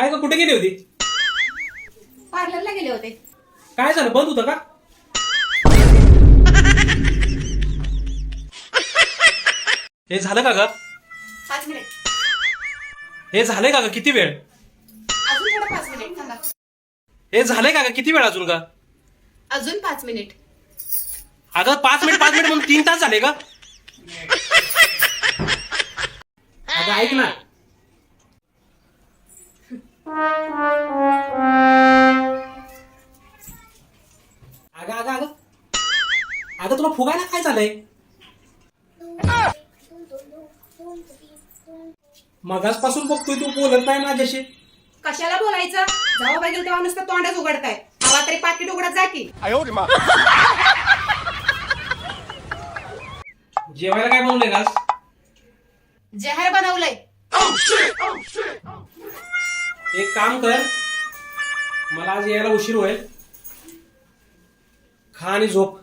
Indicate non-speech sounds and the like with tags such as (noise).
काय ग कुठे गेली होती? पार्लरला गेले होते. काय झालं? बंद होतं का? हे झालं का ग? पाच मिनिट. हे झालंय का ग? किती वेळ? अजून थोडं पाच मिनिट थांबा. हे झालंय का ग? किती वेळ अजून का अजून पाच मिनिट. अगं पाच मिनिट पाच मिनिट म्हणून तीन तास झाले का (laughs) अगं ऐक ना. अगं अगं अगं. अगं तुला फुगायला काय झालंय? मगासपासून बघतोय तू बोलत नाही माझ्याशी. कशाला बोलायचं? जाऊ पाहिजे तेव्हा नुसतं तोंडच उघडताय. मला तरी पाकिट उघडत जा की. जेवायला काय बनवलंय आज? जहर बनवलंय. एक काम कर. मला आज यायला उशीर होईल. खा आणि झोप.